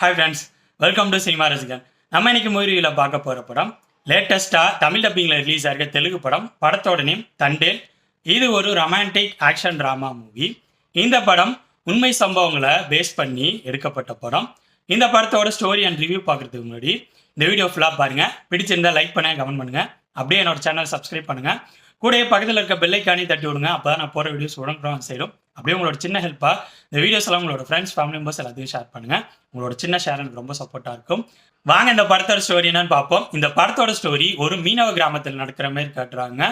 Hi friends welcome to cinema Rasigan நம்ம இன்னைக்கு மூவியில் பார்க்க போகிற படம் லேட்டஸ்ட்டாக தமிழ் டப்பிங்கில் ரிலீஸ் ஆகிருக்க தெலுங்கு படம் படத்தோட நேம் தண்டேல். இது ஒரு ரொமான்டிக் ஆக்ஷன் ட்ராமா மூவி இந்த படம் உண்மை சம்பவங்களை பேஸ் பண்ணி எடுக்கப்பட்ட படம். இந்த படத்தோட ஸ்டோரி அண்ட் ரிவ்யூ பார்க்குறதுக்கு முன்னாடி இந்த வீடியோ ஃபுல்லாக பாருங்கள் பிடிச்சிருந்தா லைக் பண்ணுங்க கமெண்ட் பண்ணுங்கள் அப்படியே என்னோட சேனல் சப்ஸ்கிரைப் பண்ணுங்கள் கூடயே பக்கத்தில் இருக்க பெல்லைக்கானே தட்டி விடுங்க. அப்போ தான் நான் போகிற வீடியோஸ் உடனுக்குடன் சேரும் அப்படியே உங்களோட சின்ன ஹெல்ப்பாக இந்த வீடியோஸ் எல்லாம் உங்களோட ஃப்ரெண்ட்ஸ் ஃபேமிலி மெம்பர்ஸ் எல்லாத்தையும் ஷேர் பண்ணுங்கள் உங்களோட சின்ன ஷேர் எனக்கு ரொம்ப சப்போர்ட்டாக இருக்கும். வாங்க இந்த படத்தோட ஸ்டோரி என்னன்னு பார்ப்போம். இந்த படத்தோட ஸ்டோரி ஒரு மீனவ கிராமத்தில் நடக்கிற மாதிரி காட்டுறாங்க.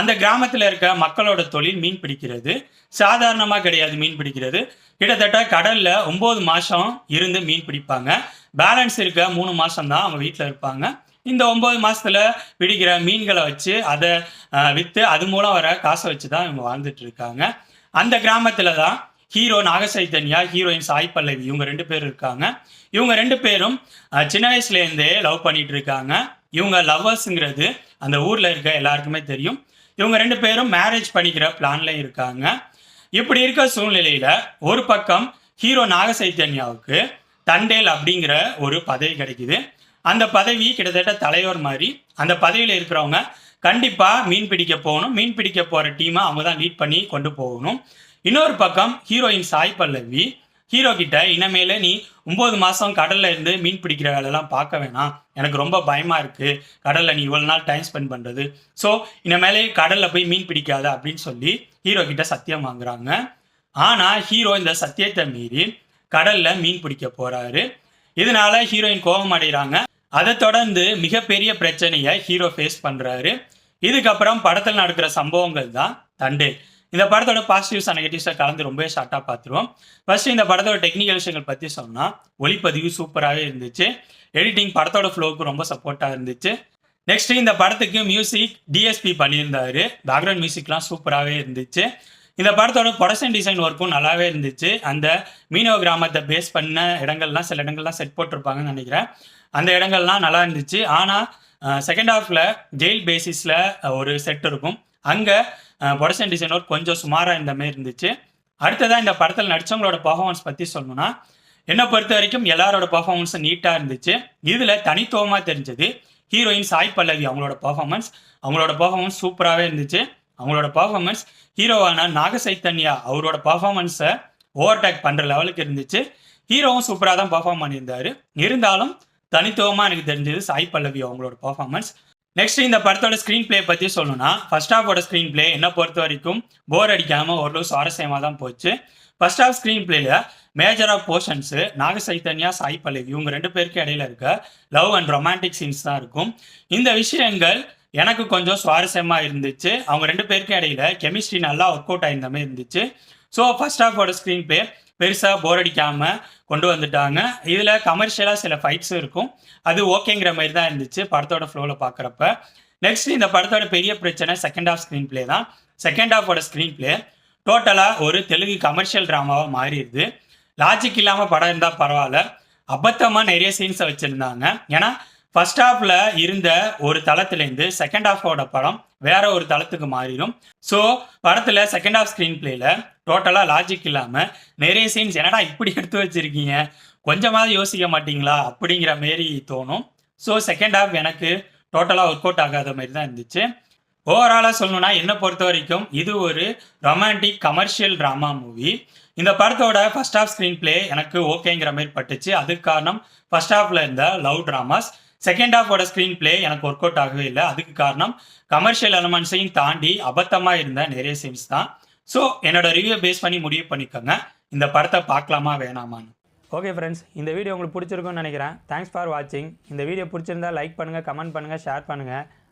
அந்த கிராமத்தில் இருக்க மக்களோட தொழில் மீன் பிடிக்கிறது. சாதாரணமாக கிடையாது மீன் பிடிக்கிறது. கிட்டத்தட்ட கடலில் ஒம்பது மாதம் இருந்து மீன் பிடிப்பாங்க. பேலன்ஸ் இருக்க மூணு மாதம்தான் அவங்க வீட்டில் இருப்பாங்க. இந்த ஒம்பது மாசத்துல பிடிக்கிற மீன்களை வச்சு அதை விற்று அது மூலம் வர காசை வச்சு தான் இவங்க வாழ்ந்துட்டு இருக்காங்க. அந்த கிராமத்துல தான் ஹீரோ நாகசைத்தன்யா ஹீரோயின் சாய் பல்லவி. இவங்க ரெண்டு பேர் இருக்காங்க. இவங்க ரெண்டு பேரும் சின்ன வயசுலேருந்தே லவ் பண்ணிட்டு இருக்காங்க. இவங்க லவ்வர்ஸுங்கிறது அந்த ஊரில் இருக்க எல்லாருக்குமே தெரியும். இவங்க ரெண்டு பேரும் மேரேஜ் பண்ணிக்கிற பிளான்ல இருக்காங்க. இப்படி இருக்க சூழ்நிலையில ஒரு பக்கம் ஹீரோ நாகசைத்தன்யாவுக்கு தண்டேல் அப்படிங்கிற ஒரு பதவி கிடைக்குது. அந்த பதவி கிட்டத்தட்ட தலைவர் மாதிரி அந்த பதவியில் இருக்கிறவங்க கண்டிப்பாக மீன் பிடிக்க போகணும். மீன் பிடிக்க போகிற டீமை அவங்க தான் லீட் பண்ணி கொண்டு போகணும். இன்னொரு பக்கம் ஹீரோயின் சாய் பல்லவி. ஹீரோ கிட்ட இனிமேல நீ ஒன்பது மாதம் கடல்ல இருந்து மீன் பிடிக்கிற வேலைலாம் பார்க்க வேணாம். எனக்கு ரொம்ப பயமா இருக்கு. கடல்ல நீ இவ்வளவு நாள் டைம் ஸ்பெண்ட் பண்றது. ஸோ இனிமேலே கடல்ல போய் மீன் பிடிக்காத அப்படின்னு சொல்லி ஹீரோ கிட்ட சத்தியம் வாங்குறாங்க. ஆனா ஹீரோ இந்த சத்தியத்தை மீறி கடல்ல மீன் பிடிக்க போறாரு. இதனால ஹீரோயின் கோபம் அடைகிறாங்க. அதை தொடர்ந்து மிகப்பெரிய பிரச்சனையை ஹீரோ ஃபேஸ் பண்ணுறாரு இதுக்கப்புறம் படத்தில் நடக்கிற சம்பவங்கள் தான் தண்டே. இந்த படத்தோட பாசிட்டிவ்ஸ் அண்ட் நெகட்டிவ்ஸை கலந்து ரொம்பவே ஷார்ட்டாக பார்த்துருவோம். ஃபர்ஸ்ட் இந்த படத்தோட டெக்னிக்கல் விஷயங்கள் பற்றி சொன்னால் ஒளிப்பதிவு சூப்பராகவே இருந்துச்சு. எடிட்டிங் படத்தோட ஃப்ளோவுக்கு ரொம்ப சப்போர்ட்டாக இருந்துச்சு. நெக்ஸ்ட் இந்த படத்துக்கு மியூசிக் டிஎஸ்பி பண்ணியிருந்தாரு. பேக்ரவுண்ட் மியூசிக்லாம் சூப்பராகவே இருந்துச்சு. இந்த படத்தோட ப்ரொடக்ஷன் டிசைன் ஒர்க்கும் நல்லாவே இருந்துச்சு. அந்த மீனவ கிராமத்தை பேஸ் பண்ண இடங்கள்லாம் சில இடங்கள்லாம் செட் போட்டிருப்பாங்கன்னு நினைக்கிறேன். அந்த இடங்கள்லாம் நல்லா இருந்துச்சு. ஆனால் செகண்ட் ஹாஃபில் ஜெயில் பேசிஸில் ஒரு செட் இருக்கும். அங்கே ப்ரொடக்ஷன் டிசைன் ஒர்க் கொஞ்சம் சுமாராக இருந்த மாதிரி இருந்துச்சு. அடுத்ததாக இந்த படத்தில் நடிச்சவங்களோட பர்ஃபார்மன்ஸ் பற்றி சொல்லணும்னா என்னை பொறுத்த வரைக்கும் எல்லாரோட பர்ஃபார்மன்ஸும் நீட்டாக இருந்துச்சு. இதில் தனித்துவமாக தெரிஞ்சது ஹீரோயின் சாய் பல்லவி அவங்களோட பர்ஃபார்மன்ஸ் அவங்களோட பர்ஃபார்மன்ஸ் சூப்பராகவே இருந்துச்சு. அவங்களோட பர்ஃபார்மன்ஸ் ஹீரோவான நாகசைத்தன்யா அவரோட பர்ஃபார்மன்ஸை ஓவர்டேக் பண்ணுற லெவலுக்கு இருந்துச்சு. ஹீரோவும் சூப்பராக தான் பர்ஃபார்ம் பண்ணியிருந்தாரு. இருந்தாலும் தனித்துவமாக எனக்கு தெரிஞ்சது சாய் பல்லவி அவங்களோட பர்ஃபார்மன்ஸ் நெக்ஸ்ட் இந்த படத்தோட ஸ்க்ரீன் பிளே பற்றி சொல்லணும்னா ஃபர்ஸ்ட் ஹாஃபோட ஸ்க்ரீன் பிளே என்னை பொறுத்த வரைக்கும் போர் அடிக்காமல் ஓரளவு சுவாரஸ்யமாக தான் போச்சு. ஃபர்ஸ்ட் ஹாஃப் ஸ்க்ரீன் பிளேல major of portions Naga Chaitanya Sai Pallavi இவங்க ரெண்டு பேருக்கு இடையில இருக்க லவ் அண்ட் ரொமான்டிக் சீன்ஸ் தான் இருக்கும். இந்த விஷயங்கள் எனக்கு கொஞ்சம் சுவாரஸ்யமா இருந்துச்சு. அவங்க ரெண்டு பேருக்கும் இடையில கெமிஸ்ட்ரி நல்லா ஒர்க் அவுட் ஆயிருந்த மாதிரி இருந்துச்சு. ஸோ ஃபர்ஸ்ட் ஹாஃபோட ஸ்க்ரீன் பிளே பெருசாக போர் அடிக்காம கொண்டு வந்துட்டாங்க. இதில் கமர்ஷியலாக சில ஃபைட்ஸும் இருக்கும். அது ஓகேங்கிற மாதிரி தான் இருந்துச்சு படத்தோட ஃப்ளோவில் பார்க்குறப்ப நெக்ஸ்ட் இந்த படத்தோட பெரிய பிரச்சனை செகண்ட் ஹாஃப் ஸ்க்ரீன் பிளே தான். செகண்ட் ஹாஃபோட ஸ்க்ரீன் பிளே டோட்டலாக ஒரு தெலுங்கு கமர்ஷியல் ட்ராமாவாக மாறிடுது. லாஜிக் இல்லாமல் படம் இருந்தால் பரவாயில்ல. அபத்தமாக நிறைய சீன்ஸை வச்சுருந்தாங்க. ஏன்னா ஃபர்ஸ்ட் ஹாஃப்ல இருந்த ஒரு தளத்துலேருந்து செகண்ட் ஹாஃபோட படம் வேற ஒரு தளத்துக்கு மாறிடும். ஸோ படத்தில் செகண்ட் ஹாஃப் ஸ்க்ரீன் பிளேல டோட்டலாக லாஜிக் இல்லாமல் நிறைய சீன்ஸ் என்னடா இப்படி எடுத்து வச்சிருக்கீங்க? கொஞ்சமாவது யோசிக்க மாட்டீங்களா? அப்படிங்கிற மாரி தோணும். ஸோ செகண்ட் ஹாஃப் எனக்கு டோட்டலாக ஒர்க் அவுட் ஆகாத மாதிரி தான் இருந்துச்சு. ஓவராலாக சொல்லணும்னா என்னை பொறுத்த வரைக்கும் இது ஒரு ரொமான்டிக் கமர்ஷியல் ட்ராமா மூவி இந்த படத்தோட ஃபர்ஸ்ட் ஆஃப் ஸ்க்ரீன் பிளே எனக்கு ஓகேங்கிற மாதிரி பட்டுச்சு. அதுக்கு காரணம் ஃபர்ஸ்ட் ஹாஃப்ல இருந்த லவ் ட்ராமாஸ் செகண்ட் ஹாஃபோட ஸ்க்ரீன் பிளே எனக்கு ஒர்க் அவுட் ஆகவே இல்லை. அதுக்கு காரணம் கமர்ஷியல் எலமெண்ட்ஸையும் தாண்டி அபத்தமாக இருந்த நிறைய சீன்ஸ் தான். ஸோ என்னோட ரிவ்யூ பேஸ் பண்ணி முடிவு பண்ணிக்கோங்க. இந்த படத்தை பார்க்கலாமா வேணாமான்னு. ஓகே ஃப்ரெண்ட்ஸ் இந்த வீடியோ உங்களுக்கு பிடிச்சிருக்கும்னு நினைக்கிறேன். தேங்க்ஸ் ஃபார் வாட்சிங் இந்த வீடியோ பிடிச்சிருந்தா லைக் பண்ணுங்கள் கமெண்ட் பண்ணுங்கள் ஷேர் பண்ணுங்கள்